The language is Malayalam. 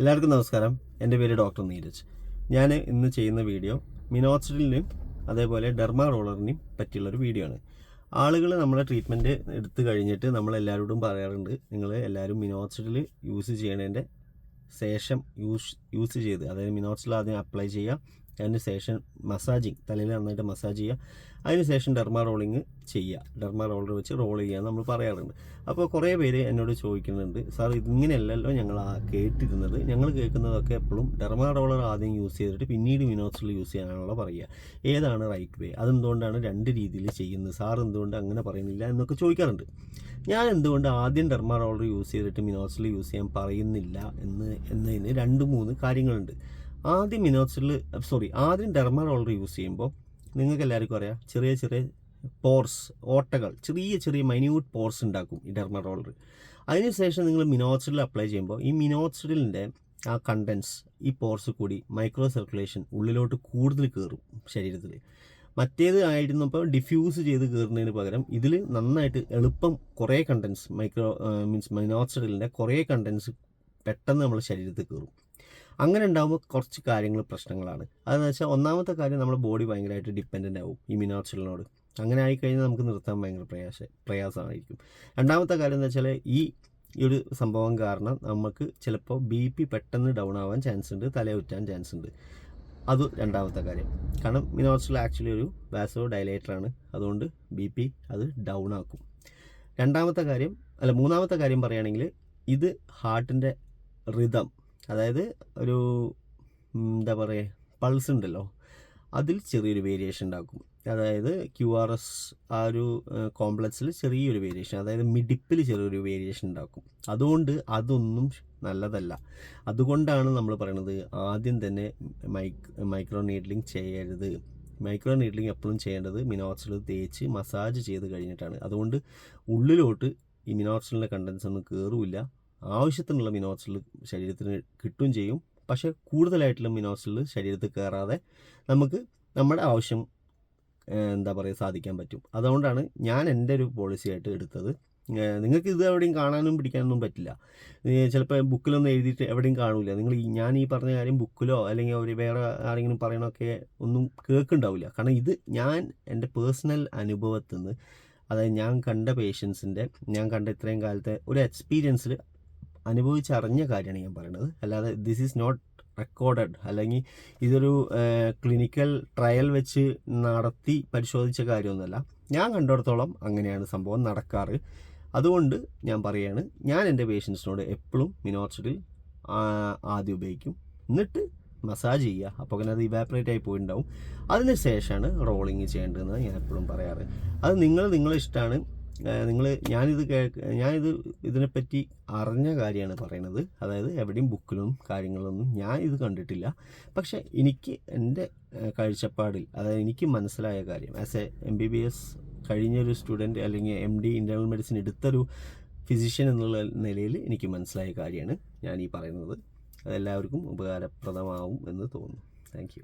എല്ലാവർക്കും നമസ്കാരം. എന്റെ പേര് ഡോക്ടർ നീരജ്. ഞാൻ ഇന്ന് ചെയ്യുന്ന വീഡിയോ മിനോക്സിഡിലിനും അതേപോലെ ഡെർമാ റോളറിനെയും പറ്റിയുള്ളൊരു വീഡിയോ ആണ്. ആളുകൾ നമ്മളെ ട്രീറ്റ്മെന്റ് എടുത്തു കഴിഞ്ഞിട്ട് നമ്മൾ എല്ലാവരോടും പറയാറുണ്ട് നിങ്ങൾ എല്ലാവരും മിനോക്സിഡിൽ യൂസ് ചെയ്യണതിന്റെ ശേഷം യൂസ് യൂസ് ചെയ്ത് അതായത് മിനോക്സിഡിൽ ആദ്യം അപ്ലൈ ചെയ്യുക അതിന് ശേഷം മസാജിങ് തലയിൽ നന്നായിട്ട് മസാജ് ചെയ്യുക. അതിന് ശേഷം ഡെർമാ റോളിങ് ചെയ്യുക. ഡെർമാ റോളർ വെച്ച് റോൾ ചെയ്യുക നമ്മൾ പറയാറുണ്ട്. അപ്പോൾ കുറേ പേര് എന്നോട് ചോദിക്കുന്നുണ്ട് സാർ ഇതിങ്ങനെയല്ലല്ലോ ഞങ്ങൾ കേട്ടിരുന്നത്. ഞങ്ങൾ കേൾക്കുന്നതൊക്കെ എപ്പോഴും ഡെർമാ റോളർ ആദ്യം യൂസ് ചെയ്തിട്ട് പിന്നീട് വിനോസിൽ യൂസ് ചെയ്യാനാണല്ലോ പറയുക. ഏതാണ് റൈറ്റ് വേ അതെന്തുകൊണ്ടാണ് രണ്ട് രീതിയിൽ ചെയ്യുന്നത്? സാർ എന്തുകൊണ്ട് അങ്ങനെ പറയുന്നില്ല എന്നൊക്കെ ചോദിക്കാറുണ്ട്. ഞാൻ എന്തുകൊണ്ട് ആദ്യം ഡെർമാ റോളർ യൂസ് ചെയ്തിട്ട് മിനോസിൽ യൂസ് ചെയ്യാൻ പറയുന്നില്ല എന്ന് എന്നതിന് രണ്ട് മൂന്ന് കാര്യങ്ങളുണ്ട്. ആദ്യം മിനോസിൽ സോറി ആദ്യം ഡെർമാ റോളർ യൂസ് ചെയ്യുമ്പോൾ നിങ്ങൾക്ക് എല്ലാവർക്കും അറിയാം ചെറിയ ചെറിയ പോർസ് ഓട്ടകൾ ചെറിയ ചെറിയ മൈന്യൂട്ട് പോർസ് ഉണ്ടാക്കും ഈ ഡെർമ റോളർ അതിനുശേഷം നിങ്ങൾ മിനോക്സിഡിൽ അപ്ലൈ ചെയ്യുമ്പോൾ ഈ മിനോക്സിഡിലിന്റെ ആ കണ്ടൻസ് ഈ പോർസ് കൂടി മൈക്രോ സർക്കുലേഷൻ ഉള്ളിലോട്ട് കൂടുതൽ കയറും ശരീരത്തിൽ. മറ്റേത് ആയിരുന്നപ്പോൾ ഡിഫ്യൂസ് ചെയ്ത് കയറുന്നതിന് പകരം ഇതിൽ നന്നായിട്ട് എളുപ്പം കുറേ കണ്ടൻസ് മൈക്രോ മീൻസ് മിനോക്സിഡിലിന്റെ കുറേ കണ്ടൻസ് പെട്ടെന്ന് നമ്മുടെ ശരീരത്തിൽ കയറും. അങ്ങനെ ഉണ്ടാകുമ്പോൾ കുറച്ച് കാര്യങ്ങൾ പ്രശ്നങ്ങളാണ്. അതെന്ന് വെച്ചാൽ ഒന്നാമത്തെ കാര്യം നമ്മുടെ ബോഡി ഭയങ്കരമായിട്ട് ഡിപ്പെൻഡന്റ് ആവും ഈ മിനോക്സിഡിനോട് അങ്ങനെ ആയിക്കഴിഞ്ഞാൽ നമുക്ക് നിർത്താൻ ഭയങ്കര പ്രയാസ പ്രയാസമായിരിക്കും. രണ്ടാമത്തെ കാര്യം എന്ന് വെച്ചാൽ ഈ ഈ ഒരു സംഭവം കാരണം നമുക്ക് ചിലപ്പോൾ ബി പി പെട്ടെന്ന് ഡൗൺ ആവാൻ ചാൻസ് ഉണ്ട് തലയുറ്റാൻ ചാൻസ് ഉണ്ട്. അത് രണ്ടാമത്തെ കാര്യം. കാരണം മിനോസിൽ ആക്ച്വലി ഒരു വാസോ ഡയലേറ്ററാണ് അതുകൊണ്ട് ബി പി അത് ഡൗൺ ആക്കും. രണ്ടാമത്തെ കാര്യം അല്ല മൂന്നാമത്തെ കാര്യം പറയുകയാണെങ്കിൽ ഇത് ഹാർട്ടിന്റെ റിതം അതായത് ഒരു എന്താ പറയുക പൾസ് ഉണ്ടല്ലോ. അതിൽ ചെറിയൊരു വേരിയേഷൻ ഉണ്ടാക്കും. അതായത് ക്യു ആർ എസ് ആ ഒരു കോംപ്ലക്സിൽ ചെറിയൊരു വേരിയേഷൻ അതായത് മിഡിപ്പിൽ ചെറിയൊരു വേരിയേഷൻ ഉണ്ടാക്കും. അതുകൊണ്ട് അതൊന്നും നല്ലതല്ല. അതുകൊണ്ടാണ് നമ്മൾ പറയണത് ആദ്യം തന്നെ മൈക്ക് മൈക്രോ നീഡ്ലിംഗ് ചെയ്യരുത്. മൈക്രോ നീഡ്ലിംഗ് എപ്പോഴും ചെയ്യേണ്ടത് മിനോക്സിൽ തേച്ച് മസാജ് ചെയ്ത് കഴിഞ്ഞിട്ടാണ്. അതുകൊണ്ട് ഉള്ളിലോട്ട് ഈ മിനോക്സിലിന്റെ കണ്ടൻസ് ഒന്നും കയറില്ല ആവശ്യത്തിനുള്ള മിനറൽസുകൾ ശരീരത്തിന് കിട്ടുകയും ചെയ്യും. പക്ഷേ കൂടുതലായിട്ടുള്ള മിനറൽസുകൾ ശരീരത്തിൽ കയറാതെ നമുക്ക് നമ്മുടെ ആവശ്യം എന്താ പറയുക സാധിക്കാൻ പറ്റും. അതുകൊണ്ടാണ് ഞാൻ എന്റെ ഒരു പോളിസി ആയിട്ട് എടുത്തത്. നിങ്ങൾക്ക് ഇത് എവിടെയും കാണാനും പിടിക്കാനൊന്നും പറ്റില്ല. ചിലപ്പോൾ ബുക്കിലൊന്നും എഴുതിയിട്ട് എവിടെയും കാണില്ല നിങ്ങൾ ഞാൻ ഈ പറഞ്ഞ കാര്യം ബുക്കിലോ അല്ലെങ്കിൽ അവർ വേറെ ആരെങ്കിലും പറയണമൊക്കെ ഒന്നും കേൾക്കുന്നുണ്ടാവില്ല. കാരണം ഇത് ഞാൻ എന്റെ പേഴ്സണൽ അനുഭവത്തിൽ നിന്ന് അതായത് ഞാൻ കണ്ട പേഷ്യൻസിന്റെ ഞാൻ കണ്ട ഇത്രയും കാലത്തെ ഒരു എക്സ്പീരിയൻസിൽ അനുഭവിച്ചറിഞ്ഞ കാര്യമാണ് ഞാൻ പറയുന്നത് അല്ലാതെ ദിസ് ഈസ് നോട്ട് റെക്കോർഡഡ് അല്ലെങ്കിൽ ഇതൊരു ക്ലിനിക്കൽ ട്രയൽ വെച്ച് നടത്തി പരിശോധിച്ച കാര്യമൊന്നുമല്ല. ഞാൻ കണ്ടിടത്തോളം അങ്ങനെയാണ് സംഭവം നടക്കാറ്. അതുകൊണ്ട് ഞാൻ പറയുകയാണ് ഞാൻ എന്റെ പേഷ്യൻസിനോട് എപ്പോഴും മിനോക്സിഡിൽ ആദ്യം ഉപയോഗിക്കും. എന്നിട്ട് മസാജ് ചെയ്യുക. അപ്പോൾ അങ്ങനെ അത് ഇവാപ്പറേറ്റ് ആയി പോയിട്ടുണ്ടാവും. അതിന് ശേഷമാണ് റോളിങ് ചെയ്യേണ്ടതെന്ന് ഞാൻ എപ്പോഴും പറയാറ്. അത് നിങ്ങൾ നിങ്ങളെ ഇഷ്ടമാണ്. നിങ്ങൾ ഞാനിത് കേൾക്ക് ഞാനിത് ഇതിനെപ്പറ്റി അറിഞ്ഞ കാര്യമാണ് പറയുന്നത് അതായത് എവിടെയും ബുക്കിലും കാര്യങ്ങളൊന്നും ഞാൻ ഇത് കണ്ടിട്ടില്ല. പക്ഷെ എനിക്ക് എന്റെ കാഴ്ചപ്പാടിൽ അതായത് എനിക്ക് മനസ്സിലായ കാര്യം as a M B B S കഴിഞ്ഞൊരു സ്റ്റുഡന്റ് അല്ലെങ്കിൽ എം ഡി ഇന്റർണൽ മെഡിസിൻ എടുത്തൊരു ഫിസിഷ്യൻ എന്നുള്ള നിലയിൽ എനിക്ക് മനസ്സിലായ കാര്യമാണ് ഞാൻ ഈ പറയുന്നത്. അതെല്ലാവർക്കും ഉപകാരപ്രദമാവും എന്ന് തോന്നുന്നു. താങ്ക്